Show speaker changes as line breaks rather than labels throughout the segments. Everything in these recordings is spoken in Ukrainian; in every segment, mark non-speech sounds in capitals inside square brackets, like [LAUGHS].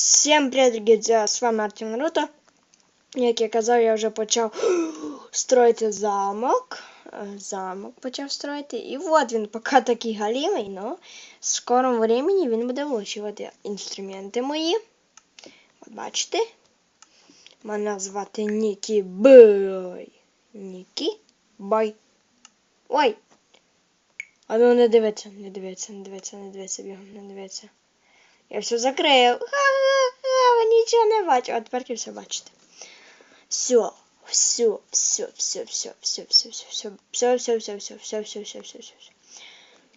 Всім привіт, друзі! З вами Артем Наруто. Як я казав, я вже почав [GASPS] строїти замок. Е, Замок почав строїти. І от він поки такий галімий, но в скорому времени він буде влучувати інструменти мої. От бачите? Мене звати Нікі Бой. Нікі Бой. Ой! А ну не дивиться, не дивиться, не дивиться, не дивиться, бігом, не дивиться. Я все закрив. Ха-ха-ха, ви нічого не бачу. А тепер ви все бачите. Все, все, все, все, все, все, все, все, все, все, все, все, все, все, все, все, все, все.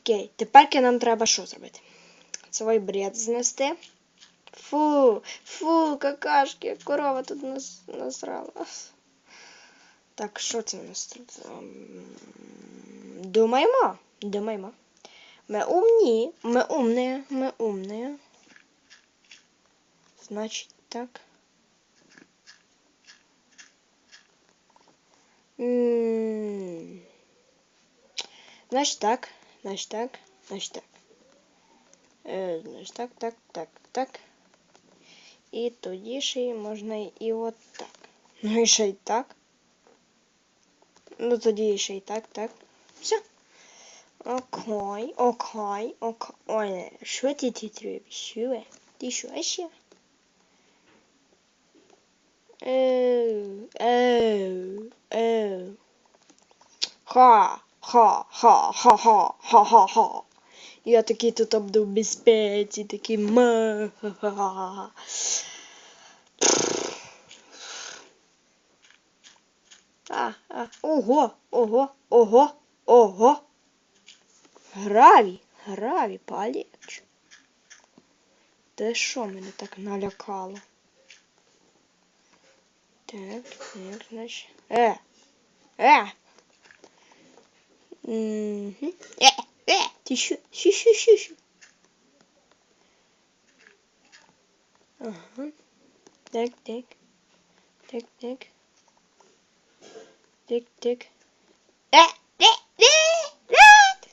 Окей, тепер нам треба що зробити? Свій бред знести. Фу, фу, какашки, корова тут нас насрала. Так, що це у нас тут? Ем, Думаємо, думаємо. Мы умні, мы умные, мы умные. Значит так. М, Значит так, значит так, значит так. Е, значить так, так, так, так. І тоді ще й можна і от так. Ну і ще й так. Ну тоді ще й так, так. Все. Окей, окей, окей. Ой, що ти тут робиш? Що? Ти що ще? Ха, ха, ха, ха, ха, ха, ха, ха. Я такий тут буду в безпеці, такий ма, ха, ха, ха. А, а, ого, ого, ого, ого. Гравій, гравій, паліч. Те що мене так налякало? Так, так, значит. Э! Э! Угу. Э! Э! Ты еще, еще, еще, еще. Ага. Так, так. Так, так. Так, так. Э! Э! Э! Э!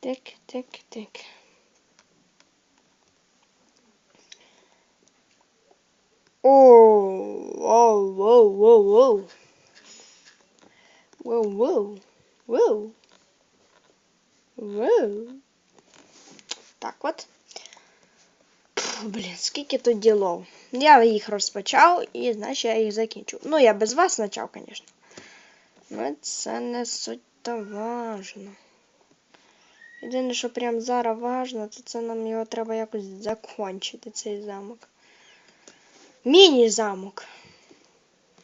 Так, так, так. О, воу, воу, воу, воу. Воу, воу, воу. Воу. Так от. Блін, скільки тут ділов. Я їх розпочав і, значить, я їх закінчу. Ну, я без вас почав, звісно. Ну, це не суть то важно. Єдине, що прям зараз важно, то це нам його треба якось закончити, цей замок. Міні-замок.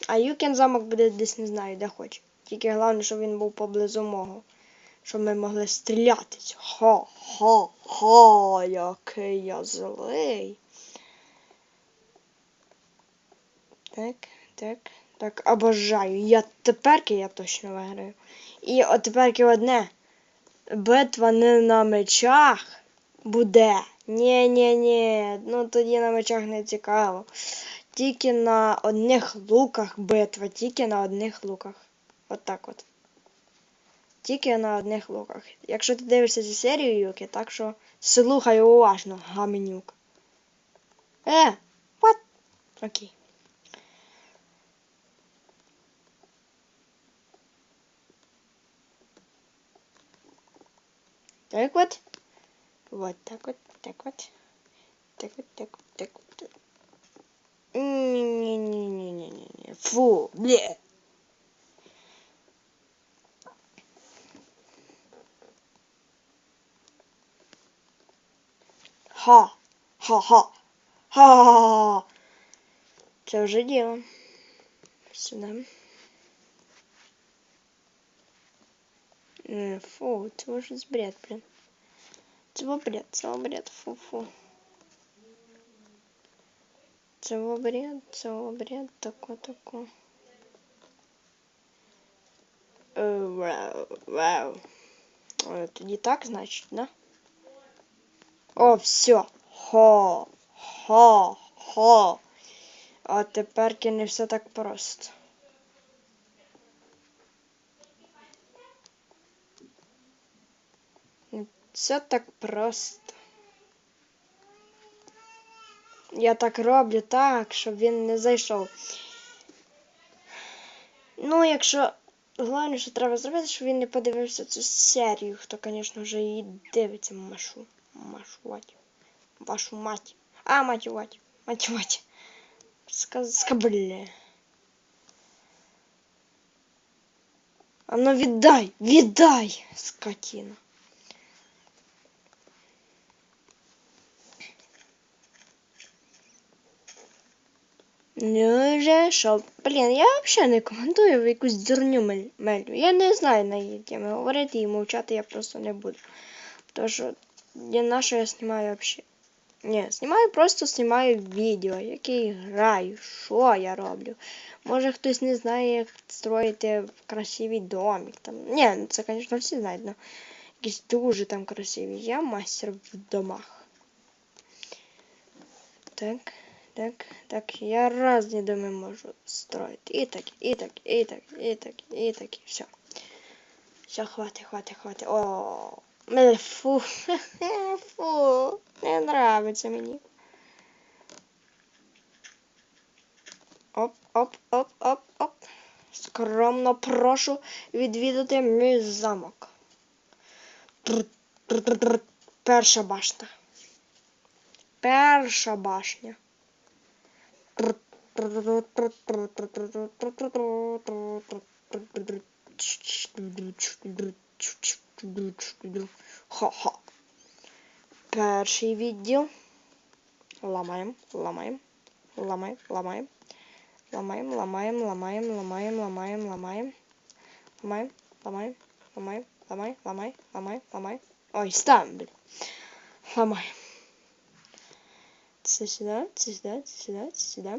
А Юкен замок буде десь не знаю, де хоче. Тільки головне, щоб він був поблизу мого. Щоб ми могли стріляти. Ха-ха-ха, який я злий. Так, так, так, обожаю. Я теперки я точно виграю. І от теперки одне. Битва не на мечах буде. Ні-ні-ні, ну тоді на мечах не цікаво. Тільки на одних луках битва, тільки на одних луках. От так от. Тільки на одних луках. Якщо ти дивишся цю серію, Юки, так що слухай уважно, гамінюк. Е, what? Окей. Так вот. Вот так вот, так вот. Так вот, так вот, так вот. Не-не-не-не-не-не. Фу, бле. Ха, ха-ха, ха-ха-ха. Це вже діло. Сюди. Е, Фу, це вже бред, блін. Чего бред, чего бред, фу-фу. Чего бред, чего бред, такой-такой. Э, вау, вау. Это не так, значит, да? О, все. Хо, хо, хо. А тепер не все так просто. Все так просто. Я так роблю так, щоб він не зайшов. Ну, якщо. Головне, що треба зробити, щоб він не подивився цю серію, хто, звісно, вже її дивиться, машу. Машу мать. Вашу мать. А, мать. Сказ... Скабле. А ну віддай, віддай, скотина. Ну вже що? Блін, я взагалі не коментую в якусь дурню мель- Я не знаю на її теми. Говорити і мовчати я просто не буду. Тому що я на що я знімаю взагалі? Ні, знімаю, просто знімаю відео, яке я граю, що я роблю. Може хтось не знає, як строїти красивий домик. Там. Ні, ну це, звісно, всі знають, але якісь дуже там красиві. Я мастер в домах. Так, так, так. Я разні доми можу строїти. І так, і так, і так, і так, і так, і все. Все, хватить, хватить, хватить. О, мене фу. [LAUGHS] Фу. Не нравиться мені. Оп, оп, оп, оп, оп. Скромно прошу відвідати мій замок. Перша башта. Перша башня. Ха-ха. Перший відділ. Ламаємо, ламаємо, ламаємо, ламаємо. Ламаємо, ламаємо, ламаємо, ламаємо, ламаємо, ламаємо. Ламаємо, ламаємо, ламаємо, ламай, ламай, ламай, ламай. Ой, стам, блін. Ламаємо. Це сюди, це сюди, це сюди,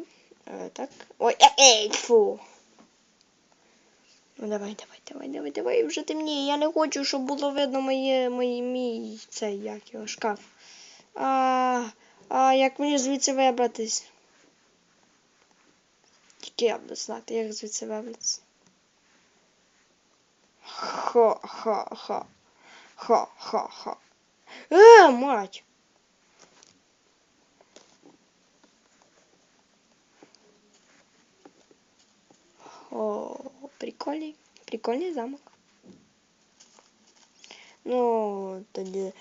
так. Ой, ей, фу. Ну давай, давай, давай, давай, давай, вже темніє. Я не хочу, щоб було видно моє, мої, мій цей, як його, шкаф. А, а як мені звідси вибратись? Тільки я буду знати, як звідси вибратись. Ха-ха-ха. Ха-ха-ха. Е, мать! О, прикольний, прикольний замок. Ну, тоді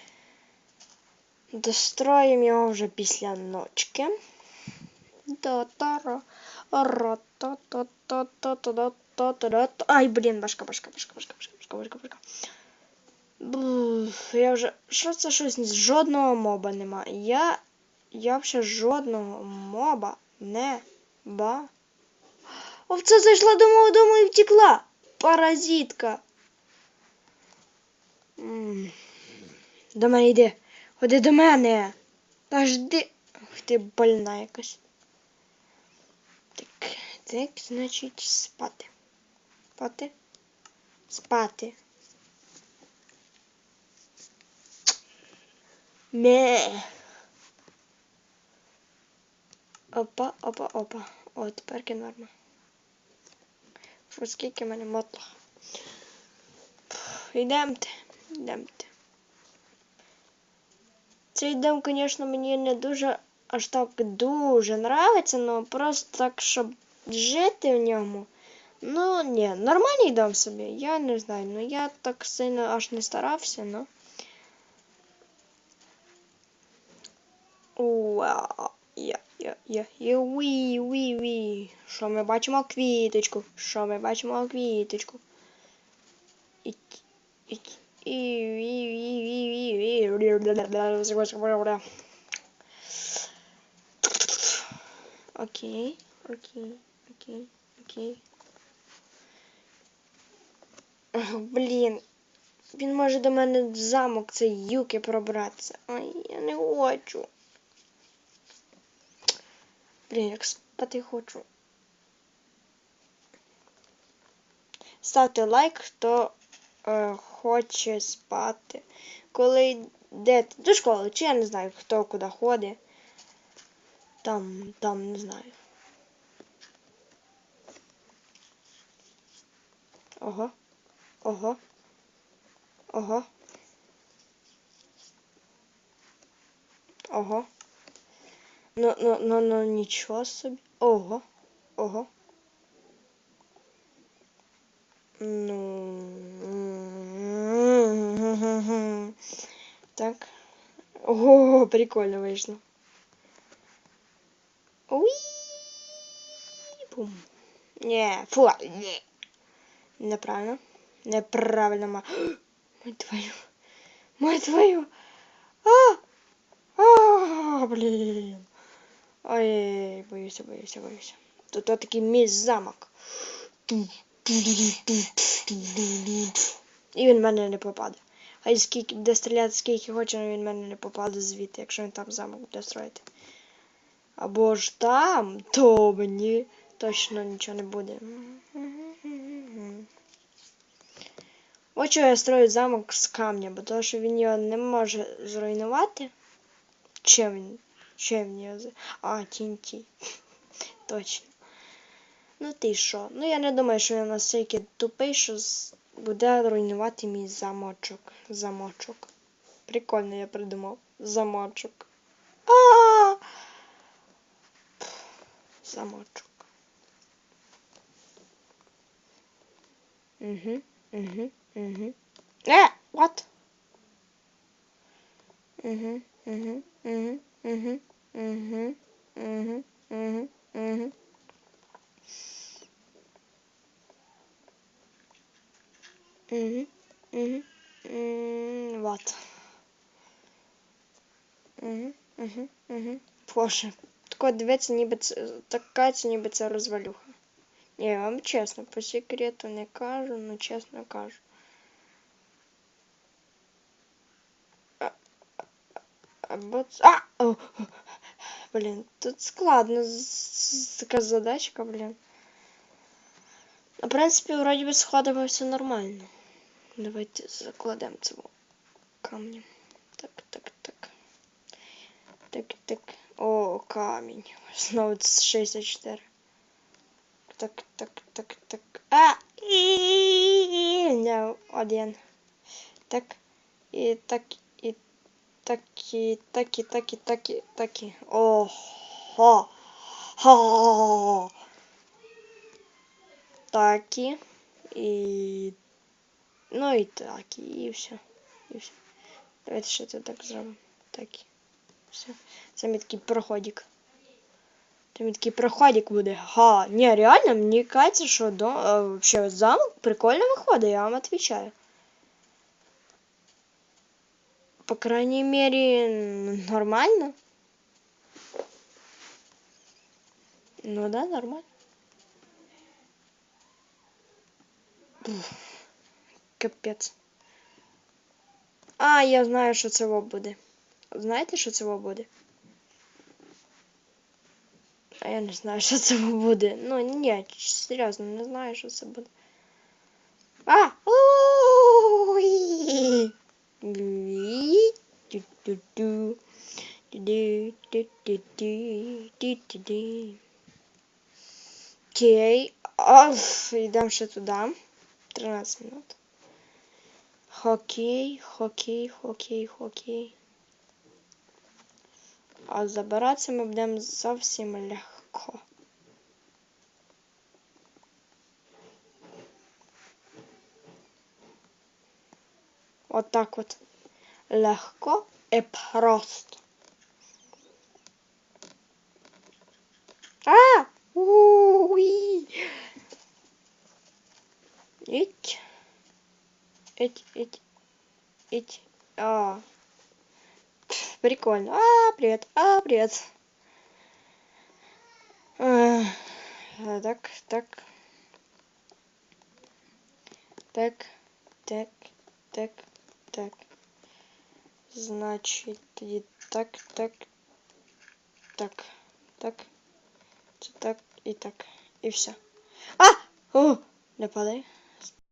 достроїмо його вже після ночки. Та-та-ра. Ра-та-та-та-та-та-та-та-та. Ай, блін, башка, башка, башка, башка, башка, башка, башка, башка. Буф, я вже. Що це щось? Жодного моба нема. Я. Я взагалі жодного моба не ба. Овця зайшла до мого дому і втекла. Паразитка. До мене йди. Ходи до мене. Та жди. Ах ти больна якась. Так, так, значить, спати. Спати. Спати. Ме. Опа, опа, опа. О, тепер норма. Що скільки в мене мотлах. Йдемте, йдемте. Цей дом, звісно, мені не дуже аж так дуже нравиться, але просто так, щоб жити в ньому. Ну, ні, нормальний дом собі, я не знаю, ну я так сильно аж не старався, ну. Вау, я, я, я, я, ві, ві, ві. Що ми бачимо квіточку? Що ми бачимо квіточку? І, і, і, і, і, і, і. Окей, окей, окей, окей. Блін, він може до мене в замок цей юки пробратися. Ай, я не хочу. Блін, як спати хочу. Ставте лайк, хто е, хоче спати. Коли йдете до школи, чи я не знаю, хто куди ходить. Там, там, не знаю. Ого. Ого. Ого. Ого. Ну, ну, ну, ну, нічого собі. Ого. Ого. Ну. [LAUGHS] Так. Ого, прикольно вийшло. Уи! Бум. Не, фу, не. Неправильно. Неправильно, ма. [GASPS] Мать твою. Мать твою. А! А, блін. Ой, боюся, боюся, боюся. Тут такий мій замок. І він в мене не попаде. Хай скільки буде стріляти, скільки хоче, але він в мене не попаде звідти, якщо він там замок буде строїти. Або ж там, то мені точно нічого не буде. Ось я строю замок з камня, бо тому що він його не може зруйнувати. Чим він? Чим він його з- А, тінті. [LAUGHS] Точно. Ну ти що? Ну я не думаю, що він настільки тупий, що буде руйнувати мій замочок. Замочок. Прикольно я придумав. Замочок. А! Замочок. Угу, угу, угу. Е, what? Угу, угу, угу, вот. Угу, угу, дивиться, ніби це така, ніби це розвалюха. Ні, я вам чесно, по секрету не кажу, ну чесно кажу. Або ц- А! О! Блін, тут складно з- з- така задачка, блін. Ну, в принципі, вроді би сходимо все нормально. Давайте закладемо цього камнем. Так, так, так. Так, так. О, камінь. Знову це 64. Так, так, так, так. А! І не один. Так. І так, і так, і так, і так, І так, і так, і. Ого! Ха! Такі. І. Ну і так, і все. І все. Давайте ще це так зробимо. Так. Все. Це мій такий проходик. Це мій такий проходик буде. Ха, ні, реально, мені кажеться, що до, вообще замок прикольно виходить, я вам отвечаю. По крайней мере, нормально. Ну да, нормально. Уф, Капець. А, я знаю, що це во буде. Знаєте, що це во буде? А я не знаю, що це буде. Ну, ні, серйозно, не знаю, що це буде. А! Ді-ду-ду. Окей. Оф, йдемо ще туди. 13 минут. Хокей, хокей, хокей, хокей. А забиратися ми будемо зовсім легко. От так от. Легко і просто. А! Уй! Ить. Ить, ить, ить. А. Пф, Прикольно. А, привет. А, привет. Э, э, Так, так. Так, так, так, так. Значить, тоді так, так, так, так. Так і так. І все. А! О! Не.